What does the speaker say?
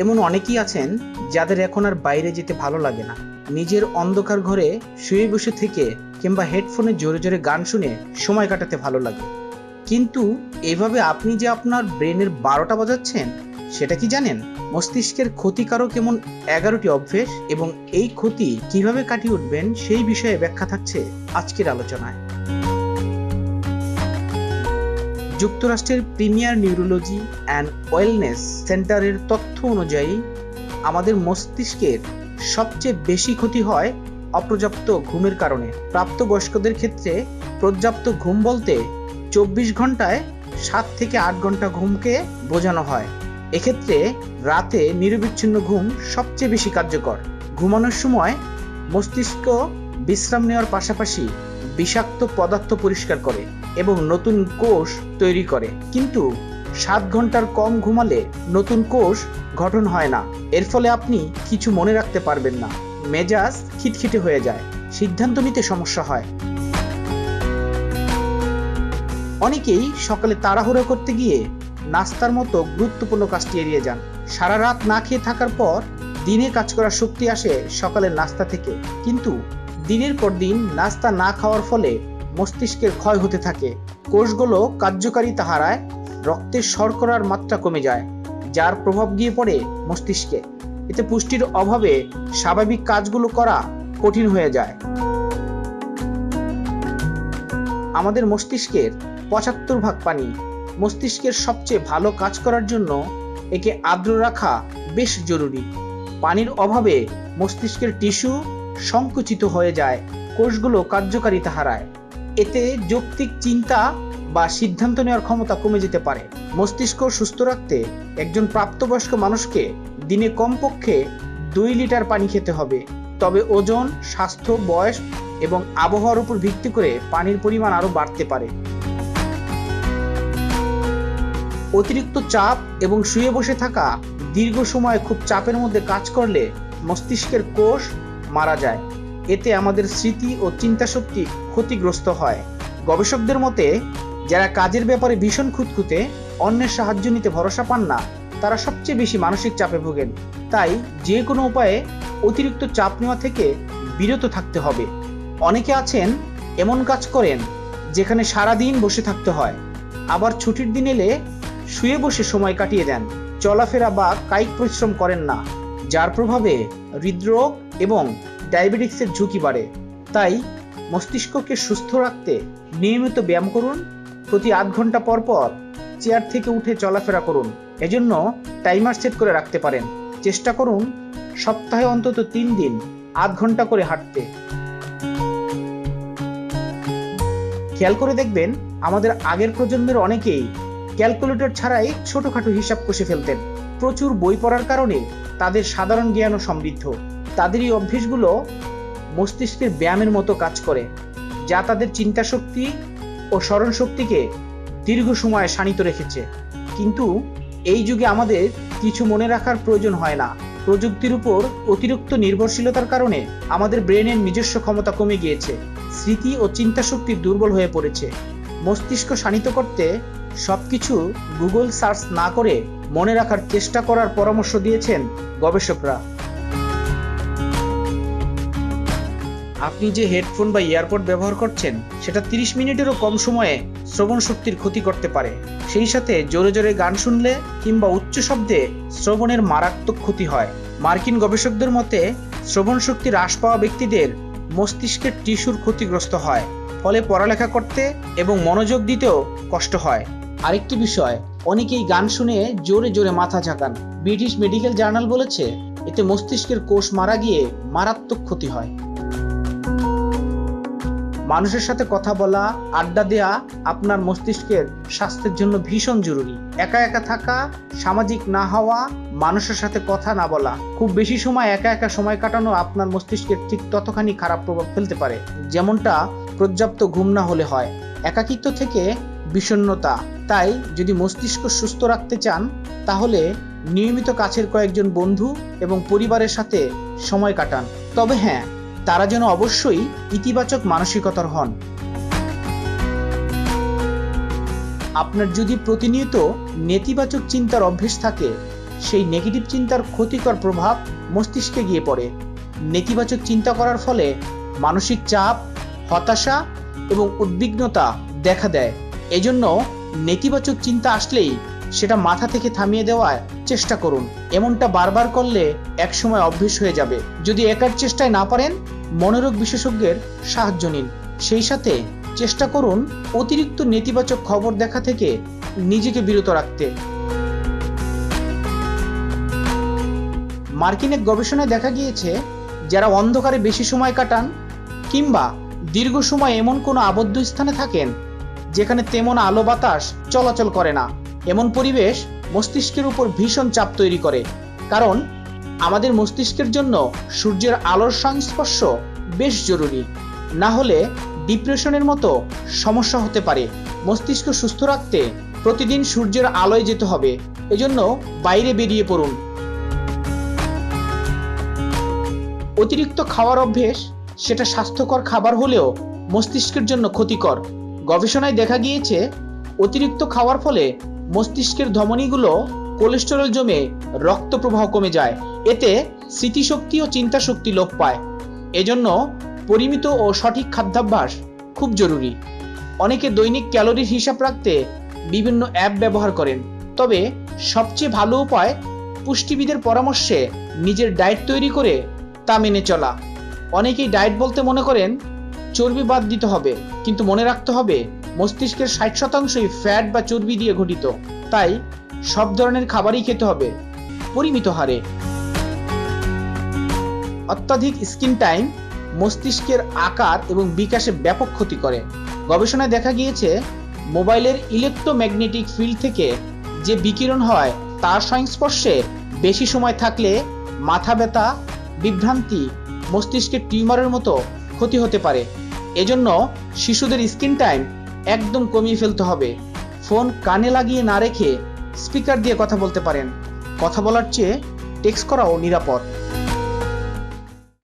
এমন অনেকেই আছেন যাদের এখন আর বাইরে যেতে ভালো লাগে না। নিজের অন্ধকার ঘরে শুয়ে বসে থেকে কিংবা হেডফোনে জোরে জোরে গান শুনে সময় কাটাতে ভালো লাগে। কিন্তু এভাবে আপনি যে আপনার ব্রেনের বারোটা বাজাচ্ছেন, সেটা কি জানেন? মস্তিষ্কের ক্ষতিকারক এমন এগারোটি অভ্যেস এবং এই ক্ষতি কীভাবে কাটিয়ে উঠবেন সেই বিষয়ে ব্যাখ্যা থাকছে আজকের আলোচনায়। যুক্তরাষ্ট্রের প্রিমিয়ার নিউরোলজি অ্যান্ড ওয়েলনেস সেন্টারের তথ্য অনুযায়ী, আমাদের মস্তিষ্কের সবচেয়ে বেশি ক্ষতি হয় অপর্যাপ্ত ঘুমের কারণে। প্রাপ্তবয়স্কদের ক্ষেত্রে পর্যাপ্ত ঘুম বলতে চব্বিশ ঘন্টায় সাত থেকে আট ঘণ্টা ঘুমকে বোঝানো হয়। এক্ষেত্রে রাতে নিরবিচ্ছিন্ন ঘুম সবচেয়ে বেশি কার্যকর। ঘুমানোর সময় মস্তিষ্ক বিশ্রাম নেওয়ার পাশাপাশি বিষাক্ত পদার্থ পরিষ্কার করে এবং নতুন কোষ তৈরি করে। কিন্তু সাত ঘণ্টার কম ঘুমালে নতুন কোষ গঠন হয় না। এর ফলে আপনি কিছু মনে রাখতে পারবেন না। মেজাজ খিটখিটে হয়ে যায়। সিদ্ধান্ত নিতে সমস্যা হয়। অনেকেই সকালে তাড়াহুড়ো করতে গিয়ে নাস্তার মতো গুরুত্বপূর্ণ কাজটি এড়িয়ে যান। সারা রাত না খেয়ে থাকার পর দিনে কাজ করার শক্তি আসে সকালের নাস্তা থেকে। কিন্তু দিনের পর দিন নাস্তা না খাওয়ার ফলে মস্তিষ্কের ক্ষয় হতে থাকে। কোষগুলো কার্যকারিতা হারায় রক্তের শর্করার মাত্রা কমে যায়, যার প্রভাব গিয়ে পড়ে মস্তিষ্কে। এতে পুষ্টির অভাবে স্বাভাবিক কাজগুলো করা কঠিন হয়ে যায়। আমাদের মস্তিষ্কের পঁচাত্তর ভাগ পানি মস্তিষ্কের সবচেয়ে ভালো কাজ করার জন্য একে আর্দ্র রাখা বেশ জরুরি। পানির অভাবে মস্তিষ্কের টিস্যু সংকুচিত হয়ে যায়। কোষগুলো কার্যকারিতা হারায়। এতে যৌক্তিক চিন্তা বা সিদ্ধান্ত নেওয়ার ক্ষমতা কমে যেতে পারে। মস্তিষ্ক সুস্থ রাখতে একজন প্রাপ্তবয়স্ক মানুষকে দিনে কমপক্ষে দুই লিটার পানি খেতে হবে। তবে ওজন, স্বাস্থ্য, বয়স এবং আবহাওয়ার উপর ভিত্তি করে পানির পরিমাণ আরও বাড়তে পারে। অতিরিক্ত চাপ এবং শুয়ে বসে থাকা দীর্ঘ সময় খুব চাপের মধ্যে কাজ করলে মস্তিষ্কের কোষ মারা যায়। এতে আমাদের স্মৃতি ও চিন্তা শক্তি ক্ষতিগ্রস্ত হয়। গবেষকদের মতে, যারা কাজের ব্যাপারে ভীষণ খুঁতখুঁতে, অন্যের সাহায্য নিতে ভরসা পান না, তারা সবচেয়ে বেশি মানসিক চাপে ভোগেন। তাই যে কোনো উপায়ে অতিরিক্ত চাপ নেওয়া থেকে বিরত থাকতে হবে। অনেকে আছেন, এমন কাজ করেন, যেখানে সারাদিন বসে থাকতে হয়। আবার ছুটির দিন এলে শুয়ে বসে সময় কাটিয়ে দেন। চলাফেরা বা কায়িক পরিশ্রম করেন না। যার প্রভাবে হৃদরোগ এবং ডায়াবেটিক্সের ঝুঁকি বাড়ে। তাই মস্তিষ্ককে সুস্থ রাখতে নিয়মিত ব্যায়াম করুন, প্রতি আধ ঘণ্টা পর পর চেয়ার থেকে উঠে চলাফেরা করুন। এজন্য টাইমার সেট করে রাখতে পারেন। চেষ্টা করুন সপ্তাহে অন্তত তিন দিন আধ ঘণ্টা করে হাঁটতে। খেয়াল করে দেখবেন, আমাদের আগের প্রজন্মের অনেকেই ক্যালকুলেটর ছাড়াই ছোটখাটো হিসাব কষে ফেলতেন। প্রচুর বই পড়ার কারণে তাদের সাধারণ জ্ঞানও সমৃদ্ধ। তাদের এই অভ্যেসগুলো মস্তিষ্কের ব্যায়ামের মতো কাজ করে, যা তাদের চিন্তা শক্তি ও স্মরণ শক্তিকে দীর্ঘ সময় শানিত রেখেছে। কিন্তু এই যুগে আমাদের কিছু মনে রাখার প্রয়োজন হয় না। প্রযুক্তির উপর অতিরিক্ত নির্ভরশীলতার কারণে আমাদের ব্রেনের নিজস্ব ক্ষমতা কমে গিয়েছে, স্মৃতি ও চিন্তা শক্তি দুর্বল হয়ে পড়েছে। মস্তিষ্ক শানিত করতে সবকিছু গুগল সার্চ না করে মনে রাখার চেষ্টা করার পরামর্শ দিয়েছেন গবেষকরা। আপনি যে হেডফোন বা ইয়ারপড ব্যবহার করছেন, সেটা 30 মিনিটেরও কম সময়ে শ্রবণ শক্তির ক্ষতি করতে পারে। সেই সাথে জোরে জোরে গান শুনলে কিংবা উচ্চ শব্দে শ্রবণের মারাত্মক ক্ষতি হয়। মার্কিন গবেষকদের মতে, শ্রবণ শক্তি হ্রাস পাওয়া ব্যক্তিদের মস্তিষ্কের টিস্যুর ক্ষতিগ্রস্ত হয়। ফলে পড়ালেখা করতে এবং মনোযোগ দিতেও কষ্ট হয়। আরেকটি বিষয়, অনেকেই গান শুনে জোরে জোরে মাথা ঝাঁকান। ব্রিটিশ মেডিকেল জার্নাল বলেছে, এতে মস্তিষ্কের কোষ মারা গিয়ে মারাত্মক ক্ষতি হয়। মানুষের সাথে কথা বলা, আড্ডা দেয়া আপনার মস্তিষ্কের স্বাস্থ্যের জন্য ভীষণ জরুরি। একা একা থাকা, সামাজিক না হওয়া, মানুষের সাথে কথা না বলা। খুব বেশি সময় একা একা সময় কাটানো আপনার মস্তিষ্কের ঠিক ততখানি খারাপ প্রভাব ফেলতে পারে। যেমনটা পর্যাপ্ত ঘুম না হলে হয়। একাকিত্ব থেকে বিষণ্ণতা। তাই যদি মস্তিষ্ক সুস্থ রাখতে চান, তাহলে নিয়মিত কাছের কয়েকজন বন্ধু এবং পরিবারের সাথে সময় কাটান। তবে হ্যাঁ তারা যেন অবশ্যই ইতিবাচক মানসিকতার হন। আপনার যদি প্রতিনিয়ত নেতিবাচক চিন্তার অভ্যেস থাকে, সেই নেগেটিভ চিন্তার ক্ষতিকর প্রভাব মস্তিষ্কে গিয়ে পড়ে। নেতিবাচক চিন্তা করার ফলে মানসিক চাপ হতাশা এবং উদ্বিগ্নতা দেখা দেয়। এজন্য নেতিবাচক চিন্তা আসলেই সেটা মাথা থেকে থামিয়ে দেওয়ার চেষ্টা করুন। এমনটা বারবার করলে একসময় অভ্যেস হয়ে যাবে। যদি একার চেষ্টায় না পারেন, মনোরোগ বিশেষজ্ঞের সাহায্য নিন। সেই সাথে চেষ্টা করুন অতিরিক্ত নেতিবাচক খবর দেখা থেকে নিজেকে বিরত রাখতে। মার্কিন এক গবেষণায় দেখা গিয়েছে, যারা অন্ধকারে বেশি সময় কাটান কিংবা দীর্ঘ সময় এমন কোনো আবদ্ধ স্থানে থাকেন যেখানে তেমন আলো বাতাস চলাচল করে না। এমন পরিবেশ মস্তিষ্কের উপর ভীষণ চাপ তৈরি করে। কারণ আমাদের মস্তিষ্কের জন্য সূর্যের আলোর সংস্পর্শ বেশ জরুরি। না হলে ডিপ্রেশনের মতো সমস্যা হতে পারে। মস্তিষ্ক সুস্থ রাখতে প্রতিদিন সূর্যের আলোয় যেতে হবে। এজন্য বাইরে বেরিয়ে পড়ুন। অতিরিক্ত খাওয়ার অভ্যেস সেটা স্বাস্থ্যকর খাবার হলেও মস্তিষ্কের জন্য ক্ষতিকর। গবেষণায় দেখা গিয়েছে, অতিরিক্ত খাওয়ার ফলে মস্তিষ্কের ধমনীগুলো কোলেস্টেরল জমে রক্ত প্রবাহ কমে যায়। এতে স্মৃতিশক্তি ও চিন্তা শক্তি লোপ পায়। এজন্য পরিমিত ও সঠিক খাদ্যাভ্যাস খুব জরুরি। অনেকে দৈনিক ক্যালোরির হিসাব রাখতে বিভিন্ন অ্যাপ ব্যবহার করেন। তবে সবচেয়ে ভালো উপায় পুষ্টিবিদের পরামর্শে নিজের ডায়েট তৈরি করে তা মেনে চলা। অনেকেই ডায়েট বলতে মনে করেন চর্বি বাদ দিতে হবে, কিন্তু মনে রাখতে হবে মস্তিষ্কের ষাট শতাংশই ফ্যাট বা চর্বি দিয়ে গঠিত। তাই সব ধরনের খাবারই খেতে হবে, পরিমিত হারে। অত্যাধিক স্ক্রিন টাইম মস্তিষ্কের আকার এবং বিকাশে ব্যাপক ক্ষতি করে। গবেষণায় দেখা গিয়েছে, মোবাইলের ইলেকট্রোম্যাগনেটিক ফিল্ড থেকে যে বিকিরণ হয়, তার সংস্পর্শে বেশি সময় থাকলে মাথা ব্যথা, বিভ্রান্তি মস্তিষ্কের টিউমারের মতো ক্ষতি হতে পারে। এজন্য শিশুদের স্ক্রিন টাইম একদম কমিয়ে ফেলতে হবে। ফোন কানে লাগিয়ে না রেখে স্পিকার দিয়ে কথা বলতে পারেন। কথা বলার চেয়ে টেক্সট করাও নিরাপদ।